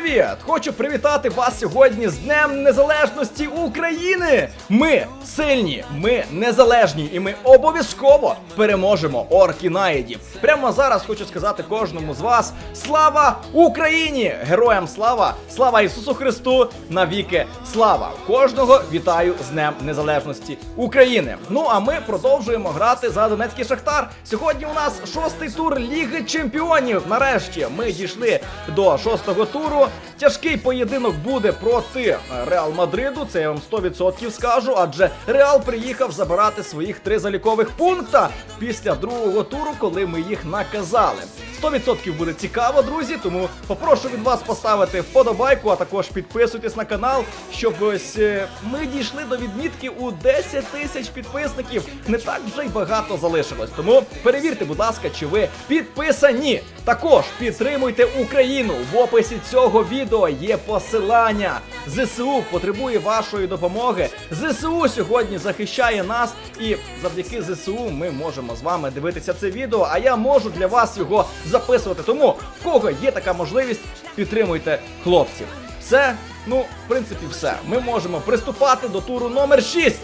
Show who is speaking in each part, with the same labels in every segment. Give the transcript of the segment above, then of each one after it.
Speaker 1: привіт! Хочу привітати вас сьогодні з Днем Незалежності України! Ми сильні, ми незалежні, і ми обов'язково переможемо оркінаїдів. Прямо зараз хочу сказати кожному з вас: слава Україні! Героям слава! Слава Ісусу Христу! Навіки слава! Кожного вітаю з Днем Незалежності України. Ну а ми продовжуємо грати за Донецький Шахтар. Сьогодні у нас шостий тур Ліги Чемпіонів. Нарешті ми дійшли до шостого туру. Тяжкий поєдинок буде проти е, Реал Мадриду. Це я вам 100% скажу. Адже Реал приїхав забирати своїх три залікових пункта після другого туру, коли ми їх наказали. 100% буде цікаво, друзі. Тому попрошу від вас поставити вподобайку, а також підписуйтесь на канал, щоб ось е, ми дійшли до відмітки у 10 тисяч підписників. Не так вже й багато залишилось. Тому перевірте, будь ласка, чи ви підписані. Також підтримуйте Україну. В описі цього відео є посилання. ЗСУ потребує вашої допомоги. ЗСУ сьогодні захищає нас, і завдяки ЗСУ ми можемо з вами дивитися це відео. А я можу для вас його записувати. Тому в кого є така можливість, підтримуйте хлопців. Все, ну, в принципі, все. Ми можемо приступати до туру номер 6.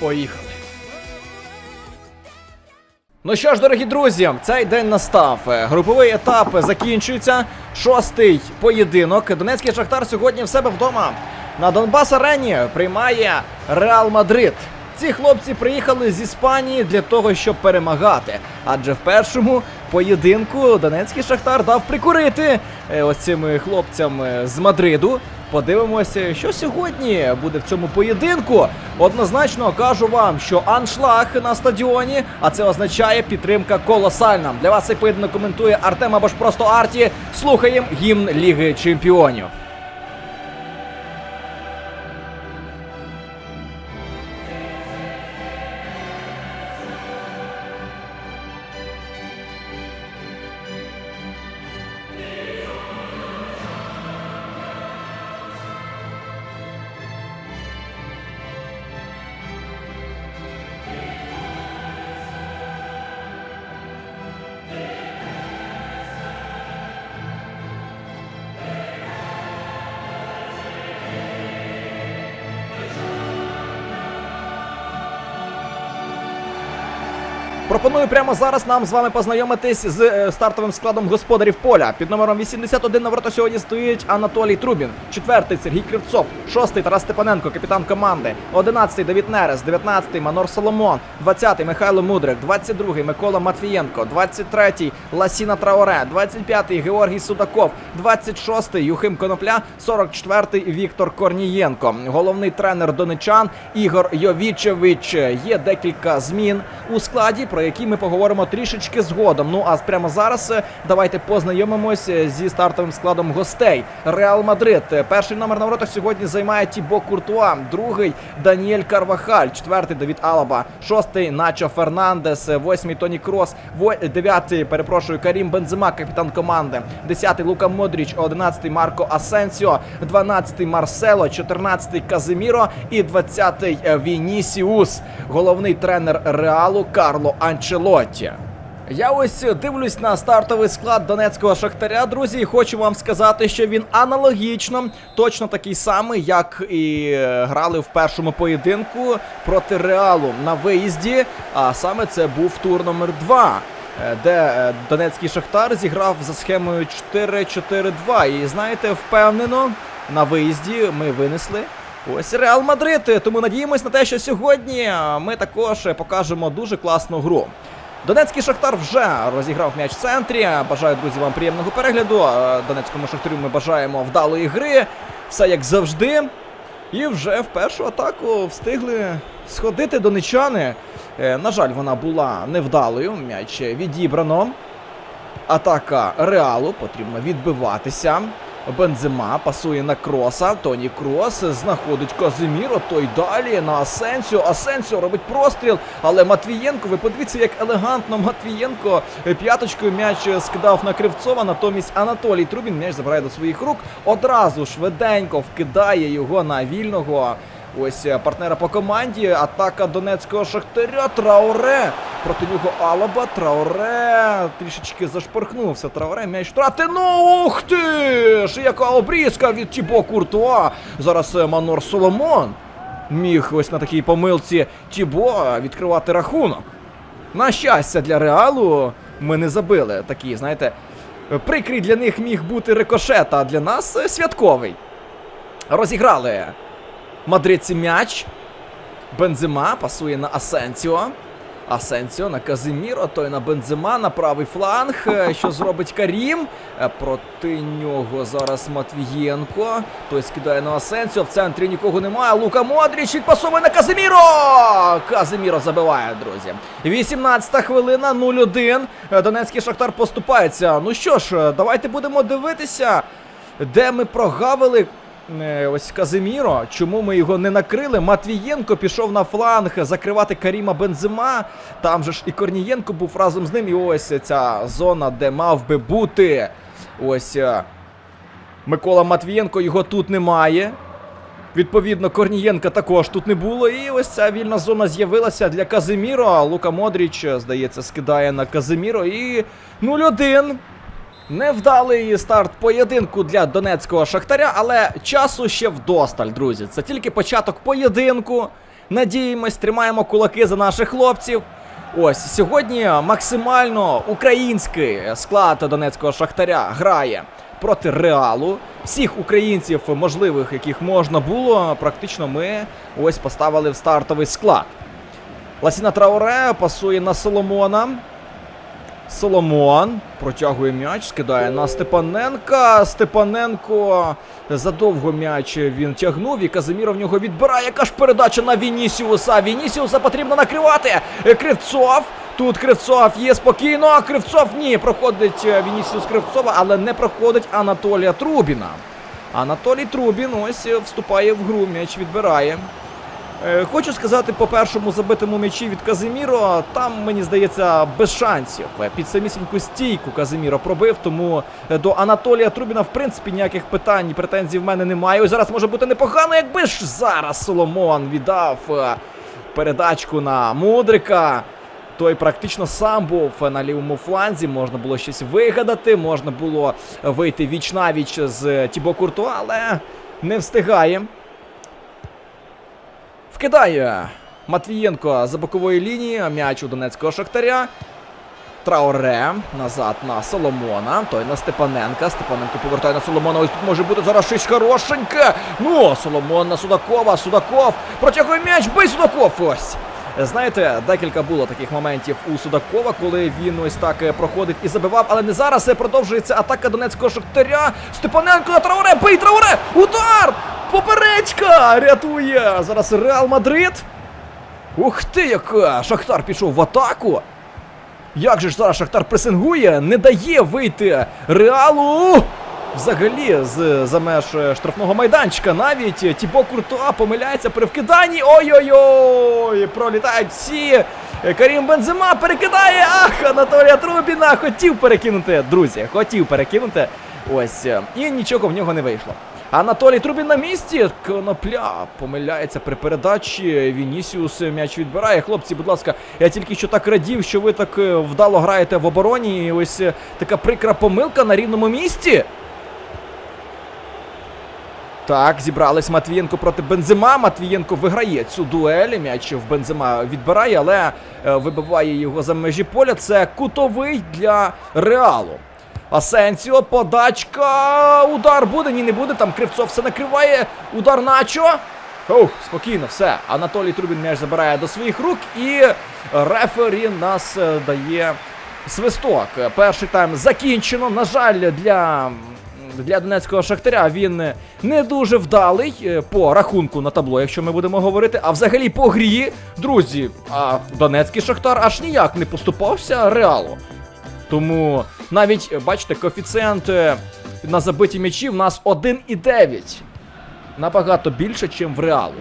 Speaker 1: Поїхали. Ну що ж, дорогі друзі, цей день настав. Е, Груповий етап закінчується. Шостий поєдинок. Донецький шахтар сьогодні в себе вдома на Донбас Арені приймає Реал Мадрид. Ці хлопці приїхали з Іспанії для того, щоб перемагати. Адже в першому поєдинку Донецький шахтар дав прикурити оцими ось цим хлопцям е, з Мадриду. Подивимося, що сьогодні буде в цьому поєдинку. Однозначно кажу вам, що аншлаг на стадіоні, а це означає підтримка колосальна. Для вас цей поєдинок коментує Артем або ж просто Арті. Слухаємо гімн Ліги Чемпіонів. Пропоную прямо зараз нам з вами познайомитись з е, стартовим складом господарів поля. Під номером 81 на ворота сьогодні стоїть Анатолій Трубін, четвертий Сергій Кривцов, шостий Тарас Степаненко, капітан команди, одинадцятий Давід Нерес, дев'ятнадцятий Манор Соломон, двадцятий Михайло Мудрик, двадцять другий Микола Матвієнко, двадцять третій Ласіна Траоре, двадцять п'ятий Георгій Судаков, двадцять шостий Юхим Конопля, сорок четвертий Віктор Корнієнко. Головний тренер донечан Ігор Йовічевич. Є декілька змін у складі, про які ми поговоримо трішечки згодом. Ну а прямо зараз е, давайте познайомимось е, зі стартовим складом гостей. Реал Мадрид. Е, Перший номер на воротах сьогодні займає Тібо Куртуа, другий Даніель Карвахаль, четвертий Давід Алаба, шостий Начо Фернандес, восьмий Тоні Крос, дев'ятий, перепрошую, Карім Бензема, капітан команди, десятий Лука Модріч, одинадцятий Марко Асенсіо, дванадцятий Марсело, чотирнадцятий Казиміро і двадцятий Вінісіус, головний тренер Реалу Карло Анчелотті. Я ось дивлюсь на стартовий склад донецького шахтаря, друзі, і хочу вам сказати, що він аналогічно, точно такий самий, як і е, грали в першому поєдинку проти Реалу на виїзді. А саме це був тур номер 2 е, де е, донецький шахтар зіграв за схемою 4-4-2. І знаєте, впевнено, на виїзді ми винесли. Ось Реал Мадрид. Тому надіємось на те, що сьогодні е, ми також е, покажемо дуже класну гру. Донецький Шахтар вже розіграв м'яч в центрі. Бажаю, друзі, вам приємного перегляду. Е, Донецькому Шахтарю ми бажаємо вдалої гри. Все як завжди. І вже в першу атаку встигли сходити донечани. Е, На жаль, вона була невдалою. М'яч відібрано. Атака Реалу потрібно відбиватися. Бензема пасує на кроса. Тоні Крос знаходить Казиміро. Той далі на Асенсіо. Асенсіо робить простріл. Але Матвієнко, ви подивіться, як елегантно Матвієнко п'яточкою м'яч скидав на Кривцова. Натомість Анатолій Трубін м'яч забирає до своїх рук. Одразу швиденько вкидає його на вільного. Ось е, партнера по команді. Атака донецького шахтаря. Трауре Проти нього Алаба, Трауре трішечки зашпорхнувся. Трауре м'яч втрати. Ну ух ти! ж, Яка обрізка від Тібо Куртуа. Зараз е, Манор Соломон міг ось на такій помилці Тібо відкривати рахунок. На щастя, для реалу ми не забили такий, знаєте, прикрий для них міг бути рикошет, а для нас е, святковий. Розіграли мадридці м'яч. Бензима пасує на Асенсіо. Асенсіо на Казиміро, той на Бензима, на правий фланг. Е, Що зробить Карім? Е, Проти нього зараз Матвієнко. Той скидає на Асенсіо. В центрі нікого немає. Лука Модріч відпасовує на Казиміро. Казиміро забиває, друзі. 18-та хвилина, 0-1. Е, Донецький Шахтар поступається. Ну що ж, давайте будемо дивитися, де ми прогавили Ось Казиміро, чому ми його не накрили? Матвієнко пішов на фланг закривати Каріма Бензима. Там же ж і Корнієнко був разом з ним. І ось ця зона, де мав би бути. Ось е, Микола Матвієнко, його тут немає. Відповідно, Корнієнка також тут не було. І ось ця вільна зона з'явилася для Казиміро. Лука Модріч, е, здається, скидає на Казиміро. І 0-1. Невдалий старт поєдинку для донецького шахтаря, але часу ще вдосталь, друзі. Це тільки початок поєдинку. Надіємось, тримаємо кулаки за наших хлопців. Ось сьогодні максимально український склад донецького шахтаря грає проти реалу. Всіх українців, можливих, яких можна було, практично ми ось поставили в стартовий склад. Ласіна Трауре пасує на Соломона. Соломон протягує м'яч, скидає на Степаненка. Степаненко задовго м'яч він тягнув і Казиміро в нього відбирає. Яка ж передача на Вінісіуса? Вінісіуса потрібно накривати. Кривцов. Тут Кривцов є спокійно. Кривцов ні. Проходить е, Вінісіус Кривцова, але не проходить Анатолія Трубіна. Анатолій Трубін ось е, вступає в гру, м'яч відбирає. Е, Хочу сказати по першому забитому м'ячі від Казиміро, там мені здається без шансів. Е, Під самісіньку стійку Казиміро пробив, тому е, до Анатолія Трубіна в принципі ніяких питань і претензій в мене немає. Ось зараз може бути непогано, якби ж зараз Соломон віддав передачку на Мудрика. Той практично сам був на лівому фланзі, можна було щось вигадати, можна було вийти віч навіч з Тібо Куртуа, але не встигає. Вкидає Матвієнко за бокової лінії. М'яч у Донецького Шахтаря. Трауре назад на Соломона. Той на Степаненка. Степаненко повертає на Соломона. Ось тут може бути зараз щось хорошеньке. Ну, Соломон на Судакова. Судаков протягує м'яч. Бий Судаков! Ось. Знаєте, декілька було таких моментів у Судакова, коли він ось так е, проходив і забивав, але не зараз. Е, Продовжується атака Донецького Шахтаря. Степаненко на Трауре. Бий Трауре! Удар! Поперечка! Рятує! Зараз Реал Мадрид. Ух ти, яка! Шахтар пішов в атаку. Як же ж зараз Шахтар пресингує, не дає вийти Реалу. Взагалі, з за меж е, штрафного майданчика навіть Тібо Куртуа помиляється при вкиданні. Ой-ой-ой! Пролітають всі. Карім Бензима перекидає. Ах, Анатолія Трубіна хотів перекинути, друзі, хотів перекинути. Ось. е, І нічого в нього не вийшло. Анатолій Трубін на місці. Конопля помиляється при передачі. Вінісіус м'яч відбирає. Хлопці, будь ласка, я тільки що так радів, що ви так е, вдало граєте в обороні. І ось е, така прикра помилка на рівному місці. Так, зібрались Матвієнко проти Бензима. Матвієнко виграє цю дуель. М'яч в Бензима відбирає, але е, вибиває його за межі поля. Це кутовий для реалу. Асенсіо, подачка. Удар буде, ні, не буде. Там Кривцов все накриває. Удар Начо. Оу, спокійно, все. Анатолій Трубін м'яч забирає до своїх рук і рефері нас е, дає свисток. Перший тайм закінчено. На жаль, для. Для Донецького Шахтаря він не дуже вдалий е, по рахунку на табло, якщо ми будемо говорити. А взагалі по грі, друзі, а Донецький Шахтар аж ніяк не поступався реалу. Тому навіть, е, бачите, коефіцієнт е, на забиті м'ячі в нас 1,9. Набагато більше, ніж в реалу.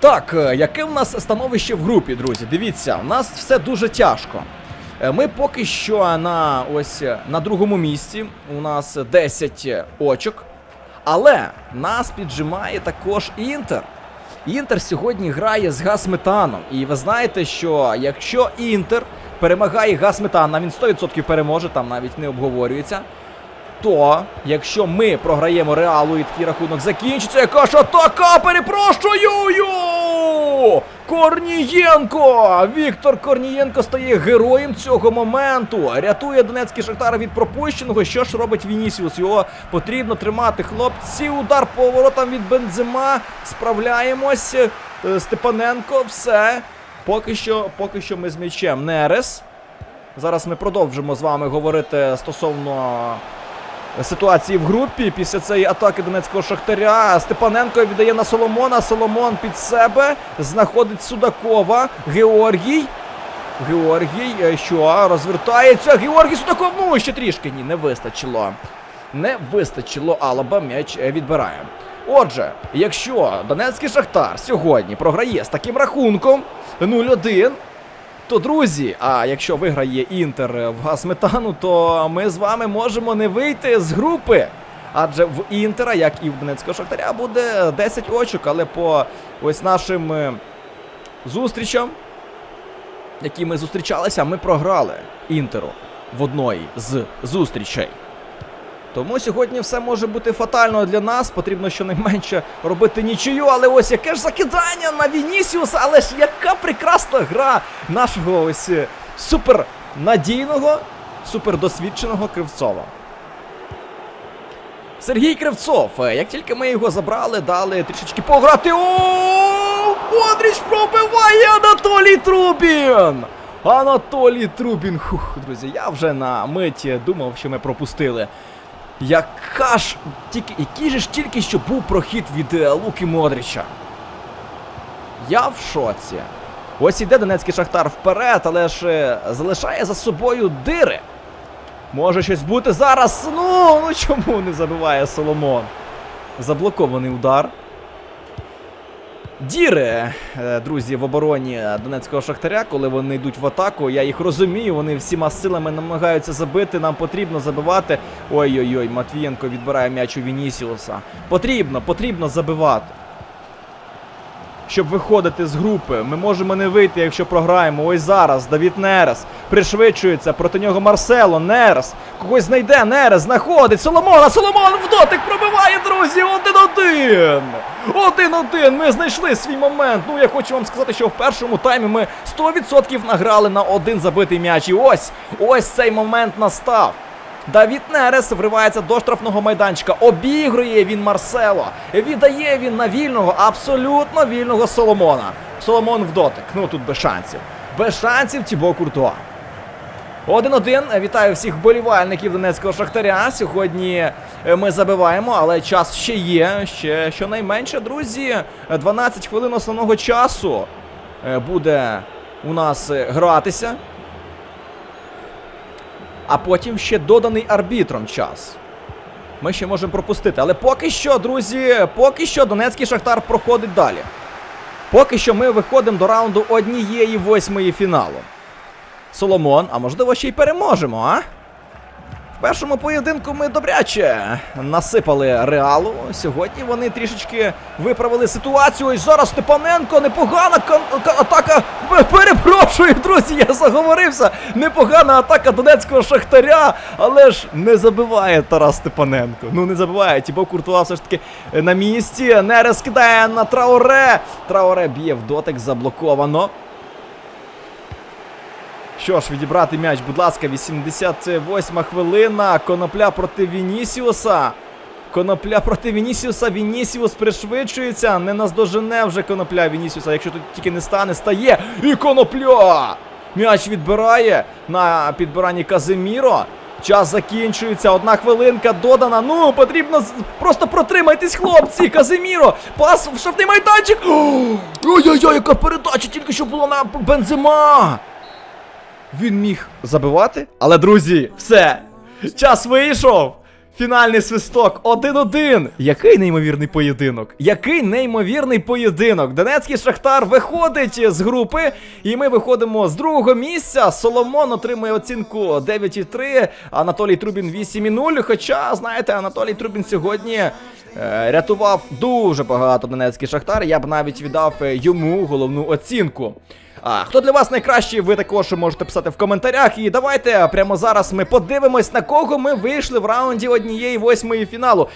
Speaker 1: Так, е, яке в нас становище в групі, друзі? Дивіться, у нас все дуже тяжко. Ми поки що на ось на другому місці. У нас 10 очок. Але нас піджимає також Інтер. Інтер сьогодні грає з Гасметаном. І ви знаєте, що якщо Інтер перемагає Гасметана, він 100% переможе, там навіть не обговорюється. То, якщо ми програємо реалу і такий рахунок закінчиться, яка ж атака, перепрошую! Корнієнко! Віктор Корнієнко стає героєм цього моменту. Рятує Донецький Шахтар від пропущеного. Що ж робить Вінісіус? Його потрібно тримати. Хлопці, удар по воротам від Бензима. Справляємось. Е, Степаненко, все. Поки що, поки що ми з м'ячем. Нерес. Зараз ми продовжимо з вами говорити стосовно ситуації в групі. Після цієї атаки Донецького Шахтаря Степаненко віддає на Соломона. Соломон під себе знаходить Судакова. Георгій. Георгій, е, що розвертається. Георгій Судаков. Ну, ще трішки. Ні, не вистачило. Не вистачило. Алаба м'яч е, відбирає. Отже, якщо Донецький Шахтар сьогодні програє з таким рахунком 0-1, то, друзі, а якщо виграє Інтер в Гасметану, то ми з вами можемо не вийти з групи. Адже в Інтера, як і в Донецького Шахтаря, буде 10 очок, але по ось нашим е, зустрічам, які ми зустрічалися, ми програли Інтеру в одної з зустрічей. Тому сьогодні все може бути фатально для нас. Потрібно щонайменше робити нічию. Але ось яке ж закидання на Вінісіуса, але ж яка прекрасна гра нашого ось е, супернадійного, супердосвідченого Кривцова. Сергій Кривцов. Е, Як тільки ми його забрали, дали трішечки пограти. О! Модріч пробиває Анатолій Трубін! Анатолій Трубін. Хух, друзі, я вже на миті думав, що ми пропустили. Яка ж тільки, який же ж тільки що був прохід від е, Луки Модріча. Я в шоці. Ось іде Донецький Шахтар вперед, але ж е, залишає за собою дири. Може щось бути зараз. Ну, ну чому не забиває Соломон? Заблокований удар. Діри, е, друзі, в обороні Донецького Шахтаря, коли вони йдуть в атаку, я їх розумію, вони всіма силами намагаються забити, нам потрібно забивати. Ой-ой-ой, Матвієнко відбирає м'яч у Вінісіуса. Потрібно, потрібно забивати. Щоб виходити з групи, ми можемо не вийти, якщо програємо. Ось зараз Давід Нерес пришвидшується проти нього Марсело. Нерес когось знайде. Нерес знаходить Соломона. Соломон в дотик пробиває, друзі. Один-один. Один-один. Ми знайшли свій момент. Ну я хочу вам сказати, що в першому таймі ми 100% награли на один забитий м'яч. І ось ось цей момент настав. Давід Нерес вривається до штрафного майданчика. Обігрує він Марсело. Віддає він на вільного, абсолютно вільного Соломона. Соломон в дотик. Ну тут без шансів. Без шансів Тібо Куртуа. 1-1. Вітаю всіх вболівальників Донецького Шахтаря. Сьогодні е, ми забиваємо, але час ще є. Ще щонайменше, друзі. 12 хвилин основного часу е, буде у нас е, гратися а потім ще доданий арбітром час. Ми ще можемо пропустити. Але поки що, друзі, поки що Донецький Шахтар проходить далі. Поки що ми виходимо до раунду однієї восьмої фіналу. Соломон, а можливо ще й переможемо, а? Першому поєдинку ми добряче насипали реалу. Сьогодні вони трішечки виправили ситуацію. І зараз Степаненко непогана атака. Перепрошую, друзі, я заговорився. Непогана атака донецького шахтаря, але ж не забиває Тарас Степаненко. Ну не забиває. Тібо Куртуа все ж таки на місці. Не розкидає на Трауре. Трауре б'є в дотик, заблоковано. Що ж, відібрати м'яч, будь ласка, 88 хвилина. Конопля проти Вінісіуса. Конопля проти Вінісіуса. Вінісіус пришвидшується. Не наздожене вже конопля Вінісіуса. Якщо тут тільки не стане, стає. І конопля! М'яч відбирає на підбиранні Казиміро. Час закінчується. Одна хвилинка додана. Ну, потрібно просто протримайтесь, хлопці. Казиміро. Пас в штрафний майданчик. Ой-ой-ой, яка передача тільки що була на Бензима. Він міг забивати, але друзі, все. Час вийшов. Фінальний свисток 1-1. Який неймовірний поєдинок. Який неймовірний поєдинок. Донецький Шахтар виходить з групи, і ми виходимо з другого місця. Соломон отримує оцінку 9,3, Анатолій Трубін 8,0. Хоча, знаєте, Анатолій Трубін сьогодні. е, Рятував дуже багато Донецький Шахтар. Я б навіть віддав е, йому головну оцінку. А хто для вас найкращий, ви також можете писати в коментарях. І давайте прямо зараз ми подивимось, на кого ми вийшли в раунді однієї восьмої фіналу.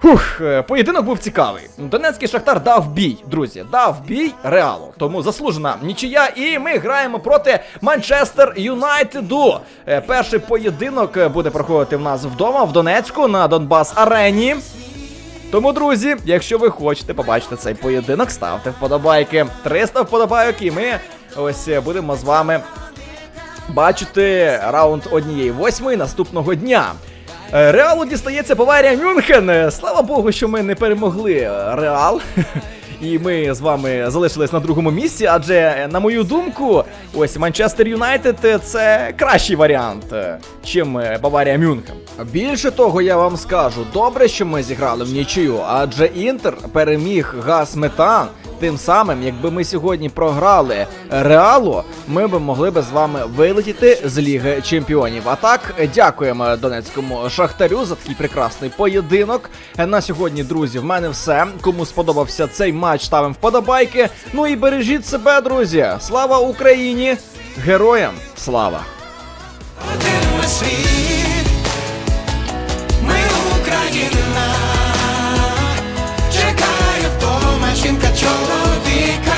Speaker 1: Фух, е, поєдинок був цікавий. Донецький Шахтар дав бій, друзі, дав бій реалу. Тому заслужена нічия. І ми граємо проти Манчестер Юнайтеду. Е, Перший поєдинок е, буде проходити в нас вдома в Донецьку на Донбас Арені. Тому, друзі, якщо ви хочете побачити цей поєдинок, ставте вподобайки. 300 вподобайок, і ми ось е, будемо з вами бачити раунд однієї восьмої наступного дня. Е, Реалу дістається Баварія Мюнхен. Е, Слава Богу, що ми не перемогли Реал. І ми з вами залишились на другому місці, адже, е, на мою думку, ось Манчестер Юнайтед е, це кращий варіант, е, чим Баварія Мюнхен. Більше того, я вам скажу, добре, що ми зіграли в нічию, адже Інтер переміг газ метан. Тим самим, якби ми сьогодні програли Реалу, ми б могли би з вами вилетіти з Ліги Чемпіонів. А так, дякуємо Донецькому Шахтарю за такий прекрасний поєдинок. На сьогодні, друзі, в мене все. Кому сподобався цей матч, ставимо вподобайки. Ну і бережіть себе, друзі. Слава Україні! Героям слава!
Speaker 2: Один ми. чоловіка.